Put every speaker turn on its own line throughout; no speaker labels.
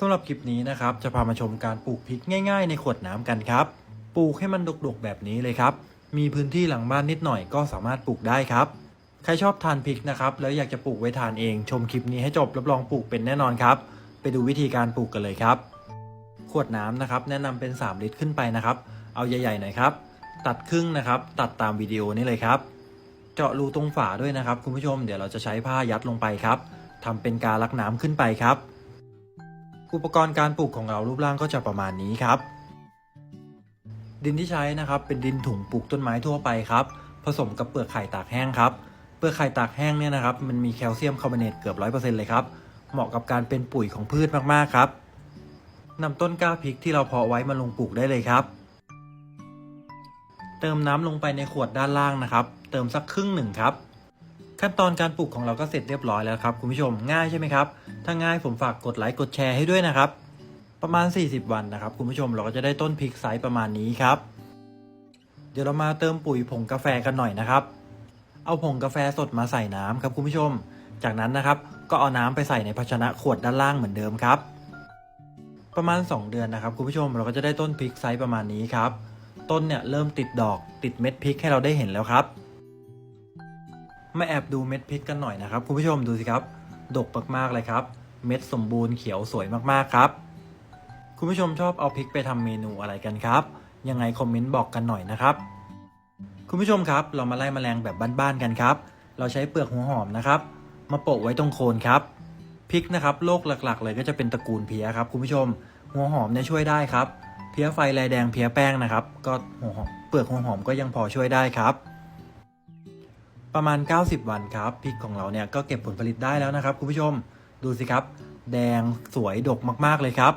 สำหรับคลิปนี้นะครับจะพามาชมการปลูกพริกง่ายๆ ในขวดน้ำกันครับ ปลูกให้มันดกๆแบบนี้เลยครับ มีพื้นที่หลังบ้านนิดหน่อยก็สามารถปลูกได้ครับ ใครชอบทานพริกนะครับแล้วอยากจะปลูกไว้ทานเอง ชมคลิปนี้ให้จบรับรองปลูกเป็นแน่นอนครับ ไปดูวิธีการปลูกกันเลยครับ ขวดน้ำนะครับแนะนำเป็น 3 ลิตรขึ้นไปนะครับ เอาใหญ่ๆหน่อยครับ ตัดครึ่งนะครับ ตัดตามวิดีโอนี้เลยครับ เจาะรูตรงฝาด้วยนะครับ คุณผู้ชมเดี๋ยวเราจะใช้ผ้ายัดลงไปครับทำเป็นการลักน้ำขึ้นไปครับ อุปกรณ์การปลูกของเรารูปร่างก็จะประมาณนี้ครับ ดินที่ใช้นะครับเป็นดินถุงปลูกต้นไม้ทั่วไปครับผสมกับเปลือกไข่ตากแห้งครับเปลือกไข่ตากแห้งเนี่ยนะครับมันมีแคลเซียมคาร์บอเนตเกือบร้อยเปอร์เซ็นต์เลยครับเหมาะกับการเป็นปุ๋ยของพืชมากๆครับนำต้นกล้าพริกที่เราเพาะไว้มาลงปลูกได้เลยครับ เติมน้ำลงไปในขวดด้านล่างนะครับ เติมสักครึ่งหนึ่งครับ ขั้นตอนการปลูกของเราก็เสร็จเรียบร้อยแล้วครับคุณผู้ชมง่ายใช่ไหมครับ ถ้าง่ายผมฝากกดไลค์กดแชร์ให้ด้วยนะครับ ประมาณ 40 วันนะครับคุณผู้ชมเราก็จะได้ต้นพริกไซส์ประมาณนี้ครับ เดี๋ยวเรามาเติมปุ๋ยผงกาแฟกันหน่อยนะครับ เอาผงกาแฟสดมาใส่น้ำครับคุณผู้ชม จากนั้นนะครับ ก็เอาน้ำไปใส่ในภาชนะขวดด้านล่างเหมือนเดิมครับ ประมาณ 2 เดือนนะครับคุณผู้ชมเราก็จะได้ต้นพริกไซส์ประมาณนี้ครับ ต้นเนี่ยเริ่มติดดอกติดเม็ดพริกให้เราได้เห็นแล้วครับ มาแอบดูเม็ดพริกกันหน่อยนะครับคุณผู้ชมดูสิครับ ดกมากๆเลยครับ เม็ดสมบูรณ์เขียวสวยมากๆครับ คุณผู้ชมชอบเอาพริกไปทำเมนูอะไรกันครับ ยังไงคอมเมนต์บอกกันหน่อยนะครับ คุณผู้ชมครับเรามาไล่แมลงแบบบ้านๆกันครับ เราใช้เปลือกหัวหอมนะครับ มาโปะไว้ตรงโคนครับพริกนะครับโรคหลักๆ เลยก็จะเป็นตระกูลเพี้ยครับคุณผู้ชม หัวหอมเนี่ยช่วยได้ครับ เพี้ยไฟลายแดงเพี้ยแป้งนะครับ ก็หัวหอมเปลือกหัวหอมก็ยังพอช่วยได้ครับ ประมาณ 90 วันครับพริกของเราเนี่ยก็เก็บผลผลิตได้แล้วนะครับคุณผู้ชมดูสิครับ แดงสวยดกมากๆเลยครับ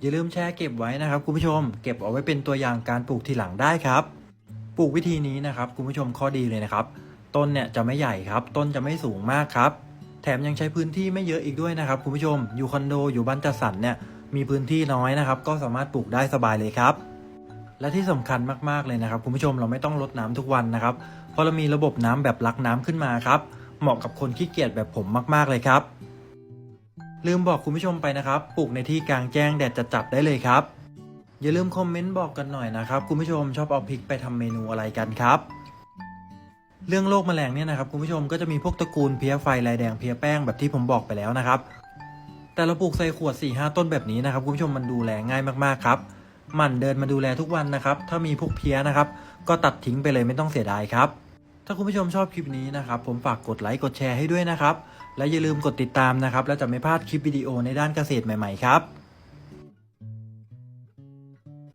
อย่าลืมแช่เก็บไว้นะครับคุณผู้ชม เก็บเอาไว้เป็นตัวอย่างการปลูกทีหลังได้ครับ ปลูกวิธีนี้นะครับคุณผู้ชมข้อดีเลยนะครับ ต้นเนี่ยจะไม่ใหญ่ครับ ต้นจะไม่สูงมากครับ แถมยังใช้พื้นที่ไม่เยอะอีกด้วยนะครับคุณผู้ชมอยู่คอนโดอยู่บ้านจัดสรรเนี่ยมีพื้นที่น้อยนะครับ ก็สามารถปลูกได้สบายเลยครับ และที่สำคัญมากๆเลยนะครับคุณผู้ชมเราไม่ต้องรดน้ำทุกวันนะครับเพราะเรามีระบบน้ำแบบลักน้ำขึ้นมาครับ เหมาะกับคนขี้เกียจแบบผมมากๆเลยครับ ลืมบอกคุณผู้ชมไปนะครับปลูกในที่กลางแจ้งแดดจัดๆได้เลยครับ อย่าลืมคอมเมนต์บอกกันหน่อยนะครับคุณผู้ชมชอบเอาพริกไปทำเมนูอะไรกันครับเรื่องโรคแมลงเนี่ยนะครับคุณผู้ชมก็จะมีพวกตระกูลเพี้ยไฟลายแดงเพี้ยแป้งแบบที่ผมบอกไปแล้วนะครับ แต่เราปลูกใส่ขวด4ีหต้นแบบนี้นะครับคุณผู้ชมมันดูแลง่ายมากๆครับ หมั่นเดินมาดูแลทุกวันนะครับ ถ้ามีพวกเพี้ยนะครับ ก็ตัดทิ้งไปเลยไม่ต้องเสียดายครับ ถ้าคุณผู้ชมชอบคลิปนี้นะครับ ผมฝากกดไลค์กดแชร์ให้ด้วยนะครับ และอย่าลืมกดติดตามนะครับ แล้วจะไม่พลาดคลิปวิดีโอในด้านเกษตรใหม่ๆครับ